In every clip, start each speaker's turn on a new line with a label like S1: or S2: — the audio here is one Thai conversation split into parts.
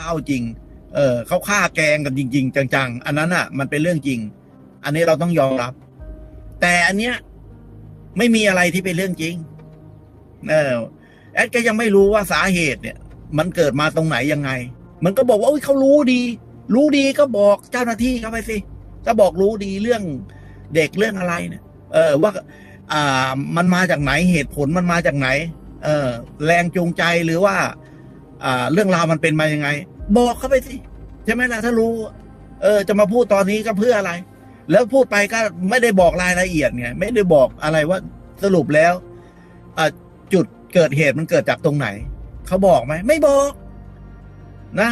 S1: เอาจริง เออเขาฆ่าแกงกันจริง ๆ จัง ๆ อันนั้นอะ มันเป็นเรื่องจริง อันนี้เราต้องยอมรับ แต่อันเนี้ยไม่มีอะไรที่เป็นเรื่องจริง เออแอดก็ยังไม่รู้ว่าสาเหตุเนี่ย มันเกิดมาตรงไหนยังไง มันก็บอกว่าโอ้ยเขารู้ดี รู้ดีก็บอกเจ้าหน้าที่เขาไปสิก็บอกรู้ดีเรื่องเด็กเรื่องอะไรเนี่ย เออว่า อ่า มันมาจากไหนเหตุผลมันมาจากไหน เออ แรงจูงใจหรือว่า เรื่องราวมันเป็นมายังไง บอกเขาไปสิใช่ไหมล่ะถ้ารู้ เออ จะมาพูดตอนนี้ก็เพื่ออะไร แล้วพูดไปก็ไม่ได้บอกรายละเอียดไงไม่ได้บอกอะไรว่าสรุปแล้วอจุดเกิดเหตุมันเกิดจากตรงไหน เขาบอกไหมไม่บอก นะ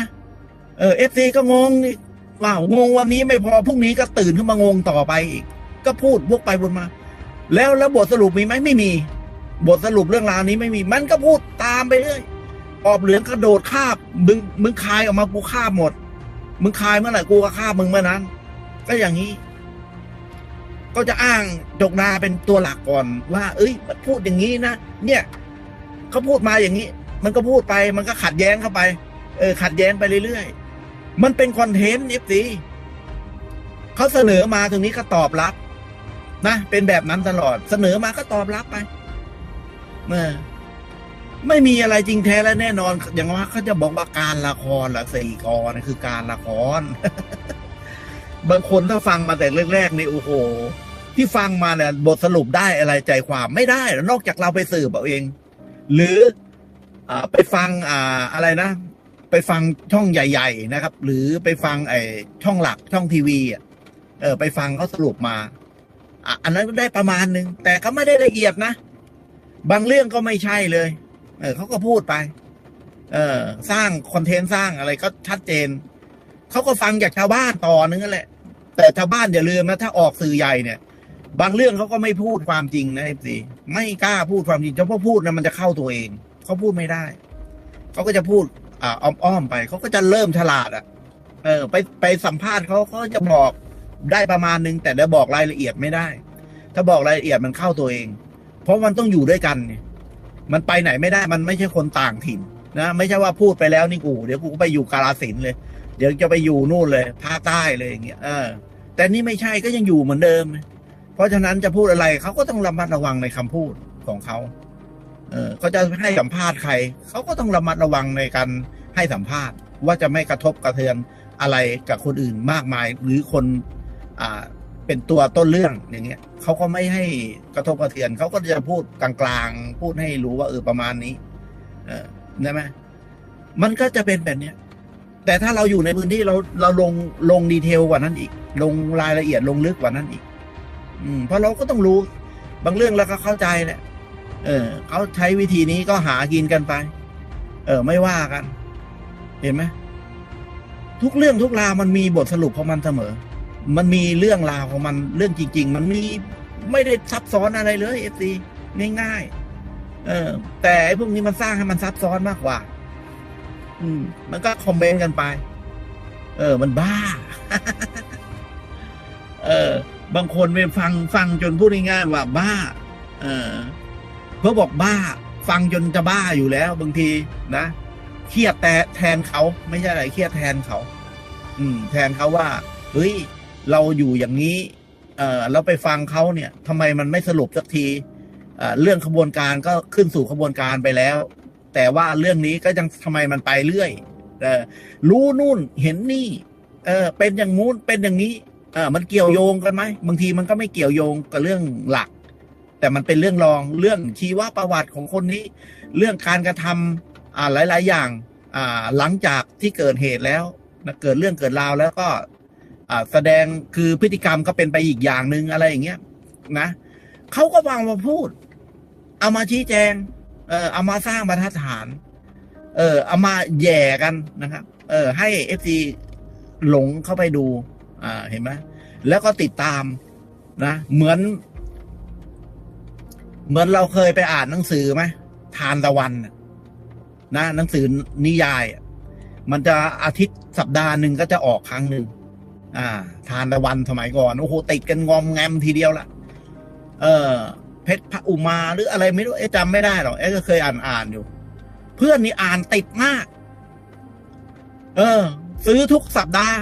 S1: เออเอฟซีก็งงอีกว้างงวันนี้ไม่พอพรุ่งนี้ก็ตื่นขึ้นมางงต่อไปอีก ก็พูดวกไปวนมา แล้วแล้วบทสรุปมีไหมไม่มี บทสรุปเรื่องราวนี้ไม่มี มันก็พูดตามไปเรื่อย ปอบเหลืองกระโดดคาบมึงมึงคายออกมากูคาบหมด มึงคายเมื่อไหร่กูก็คาบมึงเมื่อนั้น ก็อย่างนี้ ก็จะอ้างจกนาเป็นตัวหลักก่อน ว่า เอ้ยมันพูดอย่างนี้นะเนี่ยเขาพูดมาอย่างนี้ มันก็พูดไป มันก็ขัดแย้งเข้าไป เออ ขัดแย้งไปเรื่อยๆมันเป็นคอนเทนต์เอฟซีเขาเสนอมาตรงนี้ก็ตอบรับนะเป็นแบบนั้นตลอดเสนอมาก็ตอบรับไปเออ ไม่มีอะไรจริงแท้และแน่นอน อย่างว่าเขาจะบอกว่าการละครละสี่กอนะคือการละคร บางคนถ้าฟังมาแต่แรกๆนี่โอ้โห ที่ฟังมาเนี่ยบทสรุปได้อะไรใจความไม่ได้นอกจากเราไปสืบเอาเอง หรืออไปฟังอ่าอะไรนะ ไปฟังช่องใหญ่ ๆ นะครับ หรือไปฟังไอ้ช่องหลักช่องทีวีอะเออ ไปฟังเขาสรุปมาอะอันนั้นก็ได้ประมาณหนึ่งแต่ก็ไม่ได้ละเอียดนะ บางเรื่องก็ไม่ใช่เลย เออเขาก็พูดไป เออ สร้างคอนเทนต์สร้างอะไรก็ชัดเจน เขาก็ฟังจากชาวบ้านต่อนึงนั่นแหละ แต่ชาวบ้านอย่าลืมนะถ้าออกสื่อใหญ่เนี่ย บางเรื่องเขาก็ไม่พูดความจริงนะเอฟซีไม่กล้าพูดความจริงเพราะพูดนะมันจะเข้าตัวเองเขาพูดไม่ได้เขาก็จะพูด อ่าอ้อมๆไปเขาก็จะเริ่มฉลาดอะ เออ ไปไปสัมภาษณ์เขาเขาจะบอกได้ประมาณนึงแต่ได้บอกรายละเอียดไม่ได้ ถ้าบอกรายละเอียดมันเข้าตัวเอง เพราะมันต้องอยู่ด้วยกันเนี่ย มันไปไหนไม่ได้มันไม่ใช่คนต่างถิ่นนะไม่ใช่ว่าพูดไปแล้วนี่กูเดี๋ยวกูไปอยู่กาลสินเลย เดี๋ยวจะไปอยู่นู่นเลยภาคใต้เลยอย่างเงี้ยเออ แต่นี่ไม่ใช่ก็ยังอยู่เหมือนเดิม เพราะฉะนั้นจะพูดอะไรเขาก็ต้องระมัดระวังในคำพูดของเขาเออเขาจะให้สัมภาษณ์ใครเขาก็ต้องระมัดระวังในการให้สัมภาษณ์ ว่าจะไม่กระทบกระเทือนอะไรกับคนอื่นมากมาย หรือคนอ่า เป็นตัวต้นเรื่องอย่างเงี้ยเขาก็ไม่ให้กระทบกระเทือนเขาก็จะพูดกลางๆ พูดให้รู้ว่าเออประมาณนี้ เออได้ไหมมันก็จะเป็นแบบเนี้ยแต่ถ้าเราอยู่ในพื้นที่เราเราลงลงดีเทลกว่านั้นอีก ลงรายละเอียดลงลึกกว่านั้นอีก อืมเพราะเราก็ต้องรู้บางเรื่องเราก็เข้าใจแหละเออเขาใช้วิธีนี้ก็หากินกันไป เออ ไม่ว่ากัน เห็นไหมทุกเรื่องทุกราวมันมีบทสรุปของมันเสมอ มันมีเรื่องราวของมันเรื่องจริง ๆ มันมีไม่ได้ซับซ้อนอะไรเลยเอฟซีง่ายๆเออ แต่ไอ้พวกนี้มันสร้างให้มันซับซ้อนมากกว่า อืม มันก็คอมเมนต์กันไป เออ มันบ้า เออ บางคนไปฟังฟังจนพูดง่ายๆว่าบ้า เออเขาบอกบ้า ฟังจนจะบ้าอยู่แล้ว บางทีนะเครียดแต่แทนเขา ไม่ใช่อะไรเครียดแทนเขา อืม แทนเขาว่าเฮ้ย เราอยู่อย่างนี้เออเราไปฟังเขาเนี่ยทำไมมันไม่สรุปสักทีเอ่อเรื่องขบวนการก็ขึ้นสู่ขบวนการไปแล้ว แต่ว่าเรื่องนี้ก็ยังทำไมมันไปเรื่อยเออรู้นู่นเห็นนี่ เออ เป็นอย่างงู้นเป็นอย่างนี้ เออมันเกี่ยวโยงกันไหมบางทีมันก็ไม่เกี่ยวโยงกับเรื่องหลัก แต่มันเป็นเรื่องรองเรื่องชีวประวัติของคนนี้ เรื่องการกระทำอ่าหลาย ๆ อย่าง อ่าหลังจากที่เกิดเหตุแล้วเกิดเรื่องเกิดราวแล้วก็ แสดงคือพฤติกรรมก็เป็นไปอีกอย่างหนึ่งอะไรอย่างเงี้ยนะเขาก็วางมาพูด เอามาชี้แจง เออเอามาสร้างบรรทัดฐาน เออเอามาแย่กันนะครับ เออ ให้เอฟซีหลงเข้าไปดู อ่าเห็นไหมแล้วก็ติดตามนะเหมือน เหมือนเราเคยไปอ่านหนังสือไหมทานตะวันนะหนังสือนิยาย มันจะอาทิตย์สัปดาห์หนึ่งก็จะออกครั้งหนึ่ง อ่า ทานตะวันสมัยก่อนโอ้โหติดกันงอมแงมทีเดียวละเออเพชรพระอุมาหรืออะไรไม่รู้เอ๊ะจำไม่ได้หรอกเอ๊ะก็เคยอ่านอ่านอยู่ เพื่อนนี่อ่านติดมาก เออ ซื้อทุกสัปดาห์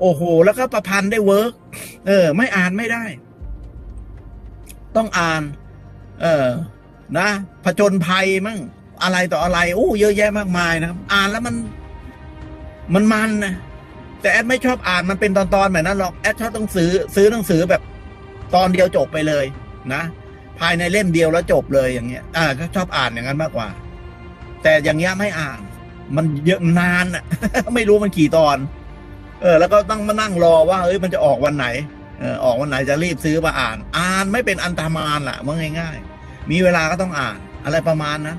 S1: โอ้โห แล้วก็ประพันธ์ได้เวิร์กเออ ไม่อ่านไม่ได้ ต้องอ่าน เออ นะผจญภัยมั่งอะไรต่ออะไรโอ้เยอะแยะมากมายนะครับ อ่านแล้วมัน มันมันนะ แต่แอดไม่ชอบอ่านมันเป็นตอนๆแบบนั้นหรอกแอดชอบต้องซื้อซื้อหนังสือแบบตอนเดียวจบไปเลยนะ ภายในเล่มเดียวแล้วจบเลยอย่างเงี้ย อ่าก็ชอบอ่านอย่างนั้นมากกว่า แต่อย่างเงี้ยไม่อ่าน มันเยอะนานอะ ไม่รู้มันกี่ตอน เออ แล้วก็ต้องมานั่งรอว่าเอ้ยมันจะออกวันไหนเออออกวันไหนจะรีบซื้อมาอ่าน อ่านไม่เป็นอันตามานล่ะว่าง่ายๆ มีเวลาก็ต้องอ่าน อะไรประมาณนั้น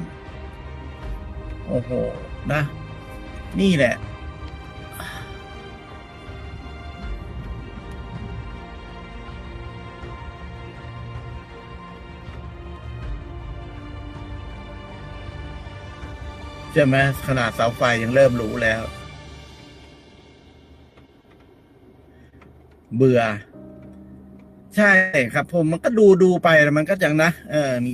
S1: โอ้โหนะ นี่แหละ ใช่ไหมขนาดเสาไฟยังเริ่มรู้แล้ว เบื่อ ใช่ครับ ผมมันก็ดูดูไปแล้วมันก็ยังนะเออมี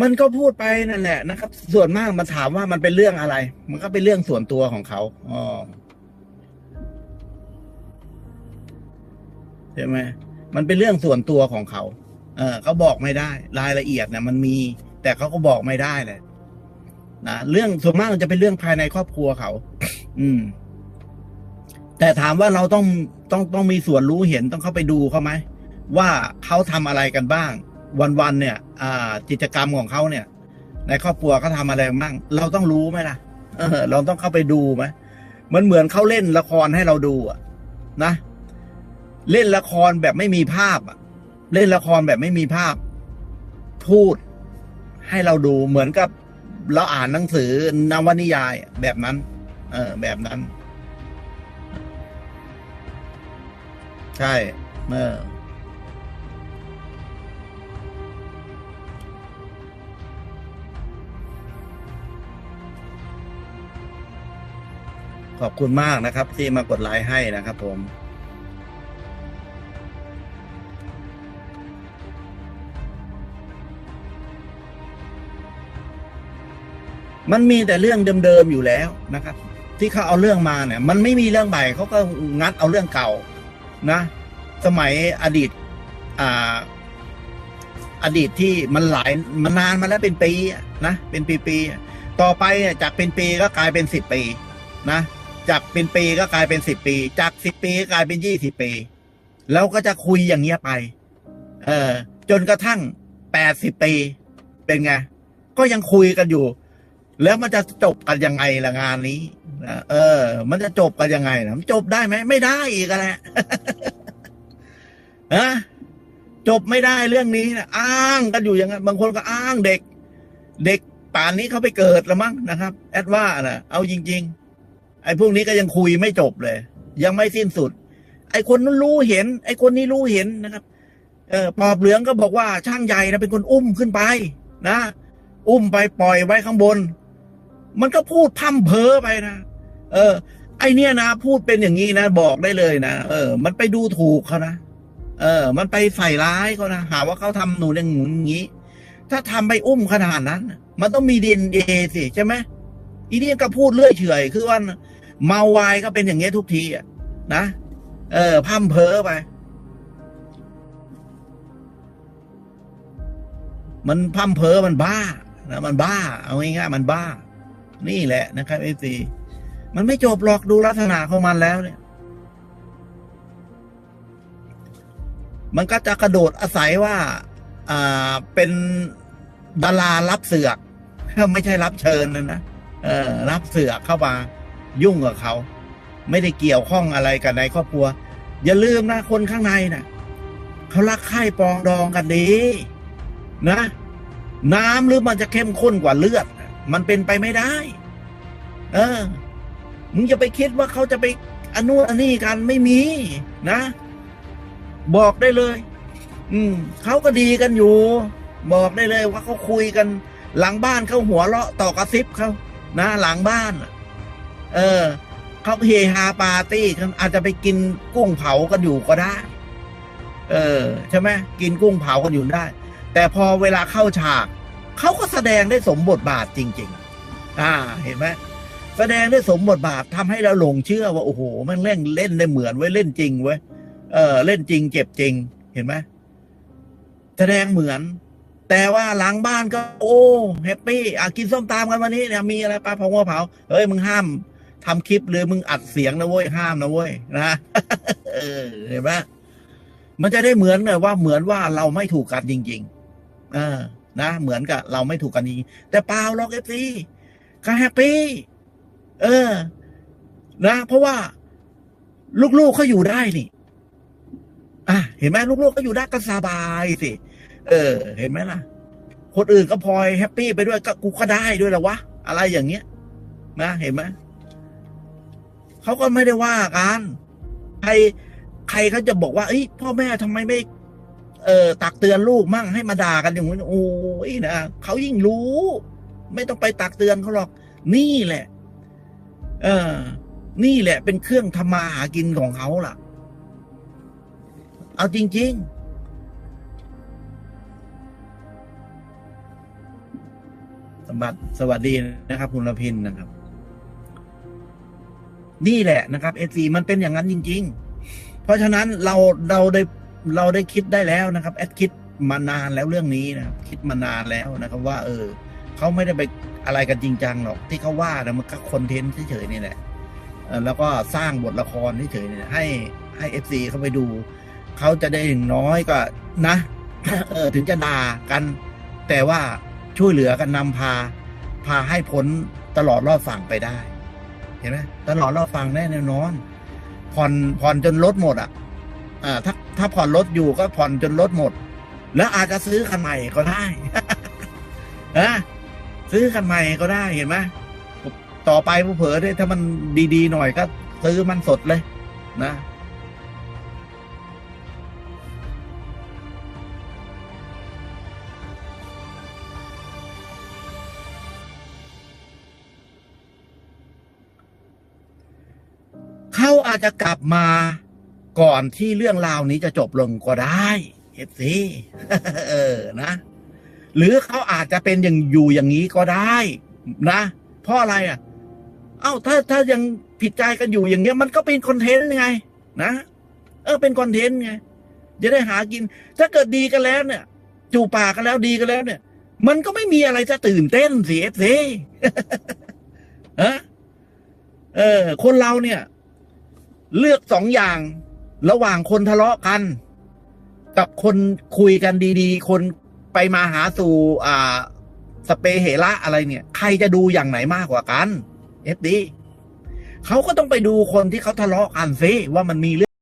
S1: มันก็พูดไปนั่นแหละนะครับ ส่วนมากมันถามว่ามันเป็นเรื่องอะไร มันก็เป็นเรื่องส่วนตัวของเขาอ๋อใช่ไหมมันเป็นเรื่องส่วนตัวของเขา เออเขาบอกไม่ได้ รายละเอียดเนี่ยมันมี แต่เขาก็บอกไม่ได้เลยนะเรื่องส่วนมากมันจะเป็นเรื่องภายในครอบครัวเขา อืม แต่ถามว่าเราต้องต้องต้องมีส่วนรู้เห็นต้องเข้าไปดูเขาไหมว่าเขาทำอะไรกันบ้าง วันๆเนี่ย อ่า กิจกรรมของเขาเนี่ย ในครอบครัวเขาทำอะไรบ้างเราต้องรู้ไหมล่ะเออ เราต้องเข้าไปดูไหมมันเหมือนเขาเล่นละครให้เราดูอะนะ เล่นละครแบบไม่มีภาพอะเล่นละครแบบไม่มีภาพ พูดให้เราดูเหมือนกับเราอ่านหนังสือนวนิยายแบบนั้น เออ แบบนั้น ใช่เออ ขอบคุณมากนะครับ ที่มากดไลค์ให้นะครับผมมันมีแต่เรื่องเดิมๆอยู่แล้วนะครับ ที่เขาเอาเรื่องมาเนี่ย มันไม่มีเรื่องใหม่เขาก็งัดเอาเรื่องเก่านะ สมัยอดีตอ่าอดีตที่มันหลายมันนานมาแล้วเป็นปีนะเป็นปีๆต่อไปเนี่ยจากเป็นปีก็กลายเป็นสิบปีนะ จากเป็นปีก็กลายเป็นสิบปี จากสิบปีก็กลายเป็นยี่สิบปี แล้วก็จะคุยอย่างเงี้ยไป เออ จนกระทั่งแปดสิบปี เป็นไง ก็ยังคุยกันอยู่ แล้วมันจะจบกันยังไงละงานนี้นะเออ มันจะจบกันยังไงนะจบได้ไหมไม่ได้อีกแหละฮะจบไม่ได้เรื่องนี้นะอ้างกันอยู่อย่างนั้นบางคนก็อ้างเด็ก เด็กป่านนี้เขาไปเกิดแล้วมั้งนะครับ แอดว่านะเอาจริง ๆ ไอ้พวกนี้ก็ยังคุยไม่จบเลย ยังไม่สิ้นสุด ไอ้คนนั้นรู้เห็น ไอ้คนนี้รู้เห็นนะครับ เออปอบเหลืองก็บอกว่าช่างใหญ่นะเป็นคนอุ้มขึ้นไป นะอุ้มไปปล่อยไว้ข้างบน มันก็พูดพร่ำเพ้อไปนะเออ ไอเนี้ยนะพูดเป็นอย่างนี้นะบอกได้เลยนะเออ มันไปดูถูกเขานะเออ มันไปใส่ร้ายเขานะหาว่าเขาทำหนูอย่างงูอย่างนี้ ถ้าทำไปอุ้มขนาดนั้น มันต้องมีดีเอ็นเอสิใช่ไหมอีนี่ก็พูดเรื่อยเฉยคือว่า เมาวายก็เป็นอย่างเงี้ยทุกทีอะนะเออพั่มเพ้อไป มันพั่มเพ้อมันบ้านะมันบ้า เอาง่ายๆมันบ้า นี่แหละนะครับเอซีมันไม่จบหรอกดูลักษณะของมันแล้วเนี่ย มันก็จะกระโดดอาศัยว่าอ่าเป็นดารารับเสือกไม่ใช่รับเชิญนะนะเออ รับเสือกเข้ามา ยุ่งกับเขา ไม่ได้เกี่ยวข้องอะไรกันในครอบครัว อย่าลืมนะคนข้างในนะ่ะเขารักใคร่ปองดองกันดีนะ น้ำหรือมันจะเข้มข้นกว่าเลือด มันเป็นไปไม่ได้ เออ มึงจะไปคิดว่าเขาจะไปอนนู้นอันนี้กันไม่มีนะ บอกได้เลย อืมเขาก็ดีกันอยู่ บอกได้เลยว่าเขาคุยกัน หลังบ้านเขาหัวเราะต่อกระซิบเขานะ หลังบ้านน่ะ เออเขาเฮฮาปาร์ตี้กันอาจจะไปกินกุ้งเผากันอยู่ก็ได้ เออใช่ไหมกินกุ้งเผากันอยู่ได้ แต่พอเวลาเข้าฉากเขาก็แสดงได้สมบทบาทจริง ๆ อ่าเห็นไหมแสดงได้สมบทบาททำให้เราหลงเชื่อว่าโอ้โห มันเล่นเล่นได้เหมือนไว้เล่นจริงเว้ยเออ เล่นจริง เจ็บจริง เห็นไหมแสดงเหมือน แต่ว่าหลังบ้านก็ โอ้แฮปปี้อะกินส้มตำกันวันนี้เนี่ยมีอะไรปลาเผาหัวเผาเฮ้ยมึงห้าม ทำคลิปหรือมึงอัดเสียงนะเว้ยห้ามนะเว้ยนะเห็นไหมมันจะได้เหมือนเลยว่าเหมือนว่าเราไม่ถูกกันจริง ๆ เออ นะเหมือนกับ เราไม่ถูกกันจริงแต่เปล่าหรอกเอฟซีก็แฮปปี้เออ นะ เพราะว่า ลูกๆเขาอยู่ได้นี่ อะเห็นไหมลูกๆก็อยู่ได้ก็สบายสิเออ เห็นไหมล่ะ คนอื่นก็พลอยแฮปปี้ไปด้วยก็กูก็ได้ด้วยละวะอะไรอย่างเงี้ยนะเห็นไหม เขาก็ไม่ได้ว่ากันใครใครเขาจะบอกว่าเอ้ยพ่อแม่ทำไมไม่เออตักเตือนลูกมั่งให้มาด่ากันอย่างนี้โอ้ยนะเขายิ่งรู้ ไม่ต้องไปตักเตือนเขาหรอก นี่แหละ เออ นี่แหละ เป็นเครื่องทำมาหากินของเขาล่ะ เอาจริง ๆสมบัติสวัสดีนะครับ คุณละพินนะครับ นี่แหละนะครับเอซีมันเป็นอย่างนั้นจริง ๆ เพราะฉะนั้นเราเราได้เราได้คิดได้แล้วนะครับแอดคิดมานานแล้วเรื่องนี้นะครับคิดมานานแล้วนะครับ ว่า เออเขาไม่ได้ไปอะไรกันจริงจังหรอกที่เขาว่านะมันก็คอนเทนต์เฉยๆนี่แหละแล้วก็สร้างบทละครเฉยๆนี่ให้ให้เอฟซีเขาไปดูเขาจะได้อย่างน้อยก็นะเออถึงจะด่ากัน แต่ว่าช่วยเหลือกันนำพา พาให้พ้นตลอดรอดฝั่งไปได้ ห็นไหมตลอดรอดฝั่งแน่นอน ผ่อนผ่อนจนรถหมดอะอ่าถ้าถ้าผ่อนรถอยู่ก็ผ่อนจนรถหมด แล้วอาจจะซื้อคันใหม่ก็ได้นะซื้อคันใหม่ก็ได้เห็นไหมต่อไปผู้เผลอเนี่ยถ้ามันดีๆหน่อยก็ซื้อมันสดเลย นะ เขาอาจจะกลับมาก่อนที่เรื่องราวนี้จะจบลงก็ได้เอฟซีเออนะ หรือเขาอาจจะเป็นอย่างอยู่อย่างนี้ก็ได้ นะเพราะอะไรอะ เอ้าถ้าถ้ายังผิดใจกันอยู่อย่างเงี้ย มันก็เป็นคอนเทนต์ไง นะเออเป็นคอนเทนต์ไงจะได้หากิน ถ้าเกิดดีกันแล้วเนี่ย จูปากกันแล้วดีกันแล้วเนี่ย มันก็ไม่มีอะไรจะตื่นเต้นสิเอฟซีเออคนเราเนี่ย เลือกสองอย่าง ระหว่างคนทะเลาะกัน กับคนคุยกันดีๆ คนไปมาหาสู่อ่า สเปเหระอะไรเนี่ย ใครจะดูอย่างไหนมากกว่ากันเอฟดีเขาก็ต้องไปดูคนที่เขาทะเลาะกันสิว่ามันมีเรื่อง